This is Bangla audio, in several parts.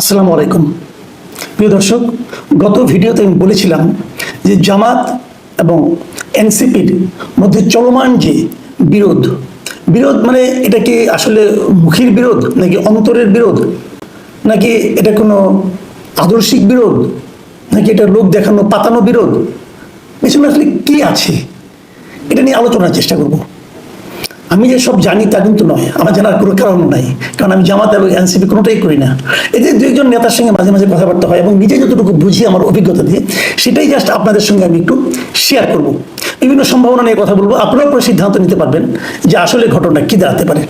আসসালামু আলাইকুম। প্রিয় দর্শক, গত ভিডিওতে আমি বলেছিলাম যে জামাত এবং এনসিপির মধ্যে চলমান যে বিরোধ বিরোধ মানে এটা কি আসলে মুখের বিরোধ নাকি অন্তরের বিরোধ? নাকি এটা কোনো আদর্শিক বিরোধ? নাকি এটা লোক দেখানো, পাতানো বিরোধ? পেছনে আসলে কি আছে? এটা নিয়ে আলোচনার চেষ্টা করব। আমি যে সব জানি তা কিন্তু নয়। আমার জানার কোনো কারণ নাই। কারণ আমি জামাত এবং এনসিপি কোনোটাই করি না। এদের দুইজন নেতার সঙ্গে মাঝে মাঝে কথাবার্তা হয় এবং নিজে যতটুকু বুঝি আমার অভিজ্ঞতা দিয়ে, সেটাই জাস্ট আপনাদের সঙ্গে আমি একটু শেয়ার করব। বিভিন্ন সম্ভাবনা নিয়ে কথা বলব। আপনারাও পরে সিদ্ধান্ত নিতে পারবেন যে আসলে ঘটনা কি দাঁড়াতে পারে।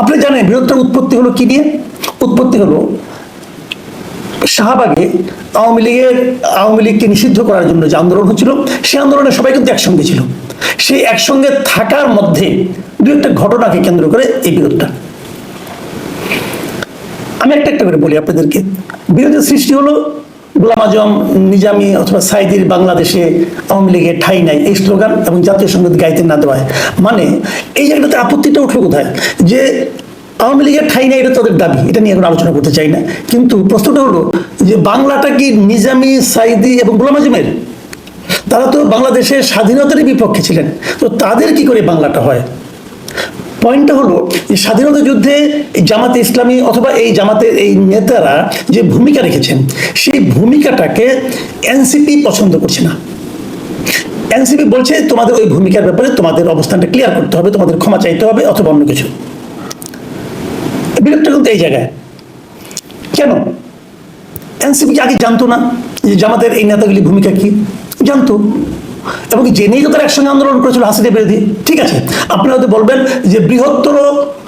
আপনি জানেন, বৃহত্তর উৎপত্তি হলো কি নিয়ে? উৎপত্তি হলো শাহবাগে আওয়ামী লীগের, আওয়ামী লীগকে নিষিদ্ধ করার জন্য যে আন্দোলন হচ্ছিল, সেই আন্দোলনে সবাই কিন্তু একসঙ্গে ছিল। সেই একসঙ্গে থাকার মধ্যে দু একটা ঘটনাকে কেন্দ্র করে এই বিরোধটা। আমি একটা একটা করে বলি আপনাদেরকে। বিরোধের সৃষ্টি হলো গোলাম আজম, নিজামি অথবা সাইদির বাংলাদেশে আওয়ামী লীগের ঠাই নাই, এই স্লোগান এবং জাতীয় সংগীত গাইতে না দেওয়ায়। মানে এই জায়গাটাতে আপত্তিটা উঠল কোথায়? যে আওয়ামী লীগের ঠাই নাই, এটা তাদের দাবি, এটা নিয়ে এখন আলোচনা করতে চাই না। কিন্তু প্রশ্নটা হলো যে বাংলাটা কি নিজামি, সাইদি এবং গোলাম আজমের? তারা তো বাংলাদেশের স্বাধীনতারই বিপক্ষে ছিলেন। তো তাদের কি করে বাংলাটা হয়? পয়েন্টটা হলো যে স্বাধীনতা যুদ্ধে জামাতে ইসলামী অথবা এই জামাতের এই নেতারা যে ভূমিকা রেখেছেন, সেই ভূমিকাটাকে এনসিপি পছন্দ করছে না। এনসিপি বলছে, তোমাদের ওই ভূমিকার ব্যাপারে তোমাদের অবস্থানটা ক্লিয়ার করতে হবে, তোমাদের ক্ষমা চাইতে হবে, অথবা অন্য কিছু। বিরোধটা কিন্তু এই জায়গায়। কেন? এনসিপি আগে জানতো না যে জামাতের এই নেতাগুলি ভূমিকা কি? জানতো। এবং জেনেই তো তারা একসঙ্গে আন্দোলন করেছিল হাসিনা বিরোধী ঠিক আছে? আপনি হয়তো বলবেন যে বৃহত্তর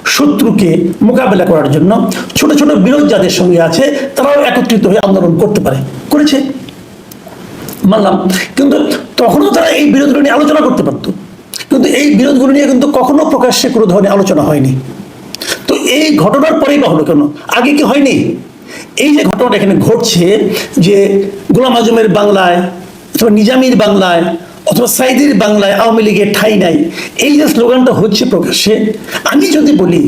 শত্রুকে মোকাবেলা করার জন্য ছোট ছোট বিরোধ যাদের সঙ্গে আছে, তারাও একত্রিত হয়ে আন্দোলন করতে পারে। করেছে? মানলাম। কিন্তু তখনও তারা এই বিরোধগুলো নিয়ে আলোচনা করতে পারতো। কিন্তু এই বিরোধগুলো নিয়ে কিন্তু কখনো প্রকাশ্যে কোনো ধরনের আলোচনা হয়নি। তো এই ঘটনার পরেই বা হলো কেন? আগে কি হয়নি? এই যে ঘটনাটা এখানে ঘটছে যে গোলাম আজমের বাংলায় অথবা নিজামির বাংলায়, অথবা সাইদির বাংলায় আওয়ামী লীগের ঠাই নাই। এই যে স্লোগানটা হচ্ছে প্রকাশ্যে, আমি যদি বলি,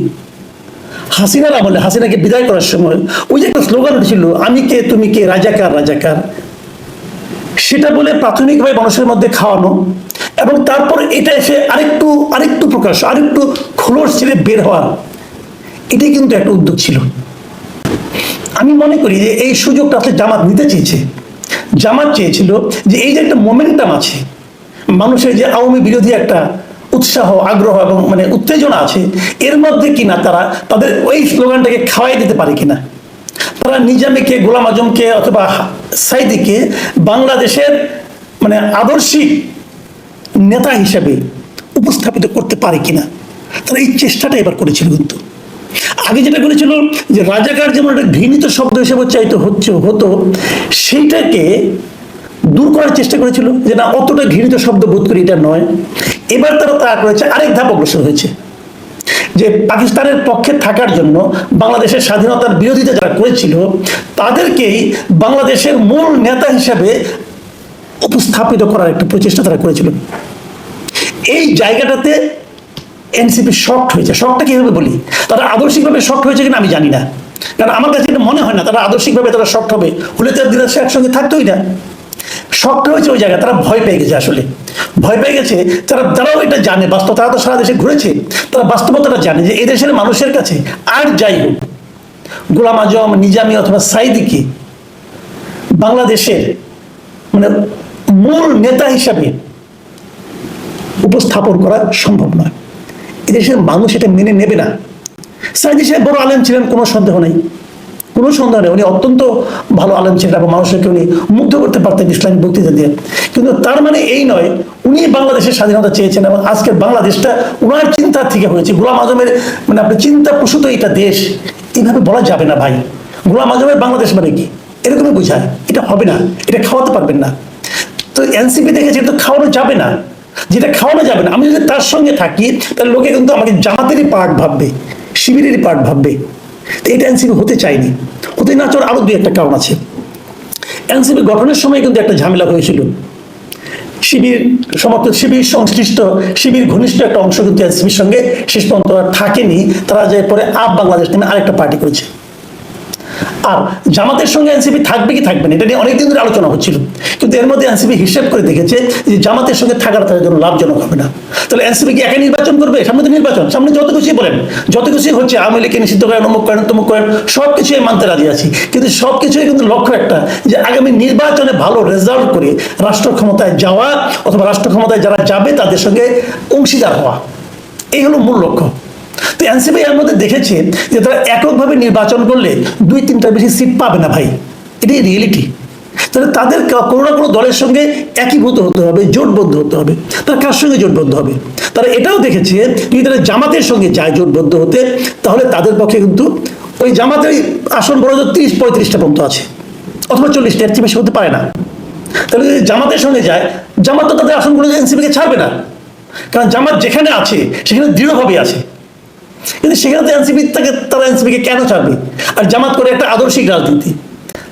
হাসিনার আমলে, হাসিনাকে বিদায় করার সময় ওই যে একটা স্লোগান উঠেছিল, আমি কে, তুমি কে, রাজাকার রাজাকার। সেটা বলে প্রাথমিকভাবে মানুষের মধ্যে খাওয়ানো এবং তারপর এটা এসে আরেকটু আরেকটু প্রকাশ, আরেকটু খোলস ছেড়ে বের হওয়া, এটাই কিন্তু একটা উদ্যোগ ছিল। আমি মনে করি যে এই সুযোগটা আসলে জামাত নিতে চেয়েছে। জামাত চেয়েছিল যে এই যে একটা মোমেন্টাম আছে, মানুষের যে আওয়ামী বিরোধী একটা উৎসাহ, আগ্রহ এবং মানে উত্তেজনা আছে, এর মধ্যে কিনা তারা তাদের ওই স্লোগানটাকে খাওয়াই দিতে পারে কিনা? তারা নিজামীকে, গোলাম আজমকে অথবা সাইদিকে বাংলাদেশের মানে আদর্শিক নেতা হিসেবে উপস্থাপিত করতে পারে কিনা? তারা এই চেষ্টাটা এবার করেছিল কিন্তু। আগে যেটা করেছিল যে রাজাকার যেমন একটা ঘৃণিত শব্দ হিসেবে উচ্চারিত হচ্ছে, হতো, সেইটাকে দূর করার চেষ্টা করেছিল যে না, অতটা ঘৃণিত শব্দ বোধ করি এটা নয়। এবার তারা তা করেছে আরেক ধাপ অগ্রসর হয়েছে। যে পাকিস্তানের পক্ষে থাকার জন্য বাংলাদেশের স্বাধীনতার বিরোধিতা যারা করেছিল, তাদেরকেই বাংলাদেশের মূল নেতা হিসেবে উপস্থাপিত করার একটা প্রচেষ্টা তারা করেছিল। এই জায়গাটাতে এনসিপি শক্ট হয়েছে। শকটা কীভাবে বলি? তারা আদর্শিকভাবে শক্ট হয়েছে কিনা আমি জানি না। কারণ আমার কাছে এটা মনে হয় না, তারা আদর্শিকভাবে তারা শক্ট হবে। হলে তার দিনের সে একসঙ্গে থাকতোই না। শক্ট হয়েছে ওই জায়গায়, তারা ভয় পেয়ে গেছে আসলে। ভয় পেয়ে গেছে, তারা, তারাও এটা জানে। বাস্তব তারা তো সারা দেশে ঘুরেছে। তারা বাস্তবতাটা জানে যে এদেশের মানুষের কাছে আর যাই হোক, গোলাম আজম, নিজামি অথবা সাইদিকে বাংলাদেশের মানে মূল নেতা হিসাবে উপস্থাপন করা সম্ভব নয়। এদেশের মানুষ এটা মেনে নেবে না। সাইদি সাহেব বড় আলেম ছিলেন, কোনো সন্দেহ নেই। কোনো সন্দেহ নেই, উনি অত্যন্ত ভালো আলেম ছিলেন এবং মানুষকে উনি মুগ্ধ করতে পারতেন ইসলামিক বক্তৃতা দিয়ে। কিন্তু তার মানে এই নয়, উনি বাংলাদেশের স্বাধীনতা চেয়েছেন এবং আজকের বাংলাদেশটা ওনার চিন্তা থেকে হয়েছে। গোলাম আজমের মানে আপনার চিন্তা প্রসূত এটা দেশ এইভাবে বলা যাবে না ভাই। গোলাম আজমের বাংলাদেশ মানে কি? এরকমই বোঝায়। এটা হবে না, এটা খাওয়াতে পারবেন না। তো এনসিপি দেখেছে, এটা তো খাওয়ানো যাবে না। যেটা খাওয়ানো যাবে না। আমি যদি তার সঙ্গে থাকি, তাহলে লোকে কিন্তু আমাকে জামাতেরই পার্ট ভাববে, শিবিরেরই পার্ট ভাববে। তো এটা এনসিপি হতে চায়নি। হতে না চাওয়ার আরও দুই একটা কারণ আছে। এনসিপি গঠনের সময় কিন্তু একটা ঝামেলা হয়েছিল। শিবির সমর্থক শিবির সংশ্লিষ্ট, শিবির ঘনিষ্ঠ একটা অংশ কিন্তু এনসিপির সঙ্গে শেষ পর্যন্ত থাকেনি। তারা যে পরে আপ বাংলাদেশ নামে আরেকটা পার্টি করেছে। আর জামাতের সঙ্গে এনসিপি থাকবে কি থাকবে না, এটা নিয়ে অনেকদিন ধরে আলোচনা হচ্ছিল। কিন্তু এর মধ্যে এনসিপি হিসেব করে দেখেছে যে জামাতের সঙ্গে থাকার তাদের জন্য লাভজনক হবে না। তাহলে এনসিপি কি একা নির্বাচন করবে? সামনে তো নির্বাচন, সামনে যত কিছুই বলেন। যত কিছুই হচ্ছে আওয়ামী লীগকে নিষিদ্ধ করেন, অমুক করেন, তমুক করেন সব কিছুই মানতে রাজি আছি। কিন্তু সব কিছুই কিন্তু লক্ষ্য একটা, যে আগামী নির্বাচনে ভালো রেজাল্ট করে রাষ্ট্র ক্ষমতায় যাওয়া অথবা রাষ্ট্র ক্ষমতায় যারা যাবে, তাদের সঙ্গে অংশীদার হওয়া। এই হলো মূল লক্ষ্য। তো এনসিপি এর মধ্যে দেখেছে যে তারা এককভাবে নির্বাচন করলে দুই তিনটার বেশি সিট পাবে না ভাই। এটাই রিয়েলিটি তাহলে তাদের কোনো না কোনো দলের সঙ্গে একীভূত হতে হবে, জোটবদ্ধ হতে হবে। তারা কার সঙ্গে জোটবদ্ধ হবে? তারা এটাও দেখেছে যদি তারা জামাতের সঙ্গে যায় জোটবদ্ধ হতে, তাহলে তাদের পক্ষে কিন্তু ওই জামাতের আসন বড় তিরিশ, পঁয়ত্রিশটা পর্যন্ত আছে। অথবা চল্লিশটা চেয়ে বেশি হতে পারে না। তাহলে যদি জামাতের সঙ্গে যায়, জামাত তো তাদের আসনগুলো এনসিপিকে ছাড়বে না। কারণ জামাত যেখানে আছে, সেখানে দৃঢ়ভাবে আছে। কিন্তু সেখানে তো এনসিপি থেকে তারা এনসিপিকে কেন ছাড়বে? আর জামাত করে একটা আদর্শিক রাজনীতি।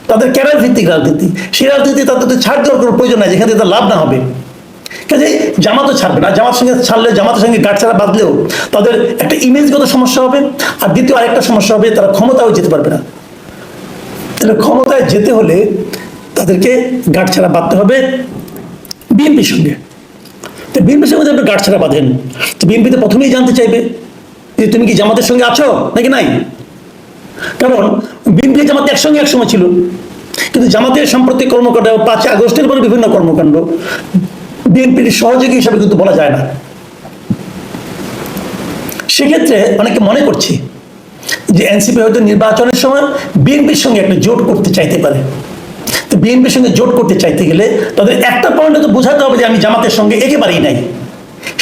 তাদের ক্যারিয়ার ভিত্তিক রাজনীতি? সেই রাজনীতি তাদের ছাড় দেওয়ার কোনো প্রয়োজন নাই, যেখানে তাদের লাভ না হবে। কাজে জামাতও ছাড়বে না। জামাত সঙ্গে ছাড়লে জামাতের সঙ্গে গাছ ছাড়া বাঁধলেও তাদের একটা ইমেজগত সমস্যা হবে। আর দ্বিতীয় আরেকটা সমস্যা হবে, তারা ক্ষমতাও যেতে পারবে না। তাহলে ক্ষমতায় যেতে হলে তাদেরকে গাঠ ছাড়া বাঁধতে হবে বিএনপির সঙ্গে। তো বিএনপির সঙ্গে আপনি গাঠ ছাড়া বাঁধেন, তো বিএনপিতে প্রথমেই জানতে চাইবে যে তুমি কি জামাতের সঙ্গে আছো? নাকি নাই? কারণ বিএনপি জামাতে একসঙ্গে একসময় ছিল। কিন্তু জামাতের সাম্প্রতিক কর্মকাণ্ড পাঁচ আগস্টের পরে বিভিন্ন কর্মকাণ্ড বিএনপির সহযোগী হিসাবে কিন্তু বলা যায় না। সেক্ষেত্রে অনেকে মনে করছে যে এনসিপি হয়তো নির্বাচনের সময় বিএনপির সঙ্গে একটা জোট করতে চাইতে পারে। তো বিএনপির সঙ্গে জোট করতে চাইতে গেলে তাদের একটা পয়েন্টে তো বোঝাতে হবে যে আমি জামাতের সঙ্গে একেবারেই নাই।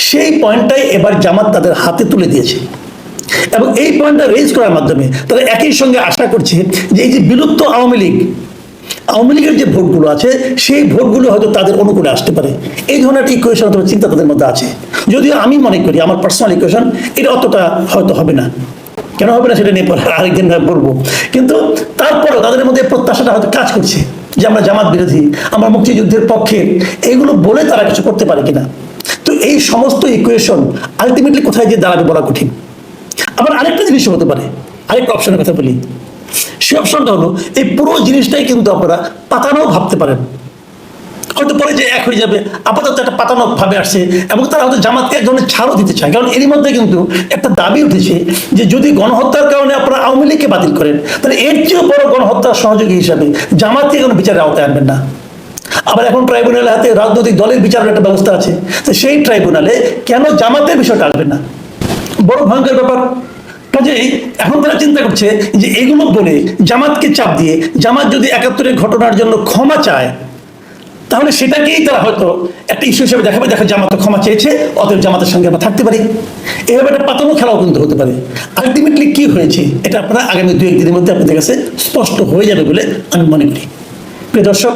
সেই পয়েন্টটাই এবার জামাত তাদের হাতে তুলে দিয়েছে। এবং এই পয়েন্টটা রেজ করার মাধ্যমে তারা একই সঙ্গে আশা করছে যে এই যে বিলুপ্ত আওয়ামী লীগ, আওয়ামী লীগের যে ভোটগুলো আছে, সেই ভোটগুলো হয়তো তাদের অনুকূলে আসতে পারে। এই ধরনের একটা ইকুয়েশন অথবা চিন্তা তাদের মধ্যে আছে। যদিও আমি মনে করি, আমার পার্সোনাল ইকুয়েশন এটা অতটা হয়তো হবে না। কেন হবে না সেটা নিয়ে পরে আরেকদিন বলব। কিন্তু তারপরও তাদের মধ্যে প্রত্যাশাটা হয়তো কাজ করছে যে আমরা জামাত বিরোধী, আমরা মুক্তিযুদ্ধের পক্ষে এইগুলো বলে তারা কিছু করতে পারে কিনা। তো এই সমস্ত ইকুয়েশন আলটিমেটলি কোথায় যে দাঁড়াবে বলা কঠিন। আবার আরেকটা জিনিস হতে পারে। আরেকটা অপশনের কথা বলি। সেই অপশনটা হলো, এই পুরো জিনিসটাই কিন্তু আপনারা পাতানো ভাবতে পারেন। হয়তো পরে যে এক হয়ে যাবে, আপাতত একটা পাতানো ভাবে আসছে এবং তারা হয়তো জামাতকে এক ধরনের ছাড়ও দিতে চায়। কারণ এরই মধ্যে কিন্তু একটা দাবি উঠেছে যে যদি গণহত্যার কারণে আপনারা আওয়ামী লীগকে বাতিল করেন, তাহলে এর চেয়েও বড় গণহত্যার সহযোগী হিসাবে জামাতকে কোনো বিচারের আওতায় আনবেন না। আবার এখন ট্রাইব্যুনালের হাতে রাজনৈতিক দলের বিচারের একটা ব্যবস্থা আছে। তো সেই ট্রাইব্যুনালে কেন জামাতের বিষয়টা আসবে না? বড় ভয়ঙ্কর ব্যাপার। কাজেই এখন তারা চিন্তা করছে যে এগুলো বলে জামাতকে চাপ দিয়ে, জামাত যদি একাত্তরের ঘটনার জন্য ক্ষমা চায়, তাহলে সেটাকেই তারা হয়তো একটা ইস্যু হিসেবে দেখাবে, দেখো জামাত ক্ষমা চেয়েছে, অতএব জামাতের সঙ্গে আমরা থাকতে পারি। এভাবে একটা পাতানো খেলাও কিন্তু হতে পারে। আলটিমেটলি কি হয়েছে, এটা আপনারা আগামী দু একদিনের মধ্যে আপনাদের কাছে স্পষ্ট হয়ে যাবে বলে আমি মনে করি। প্রিয় দর্শক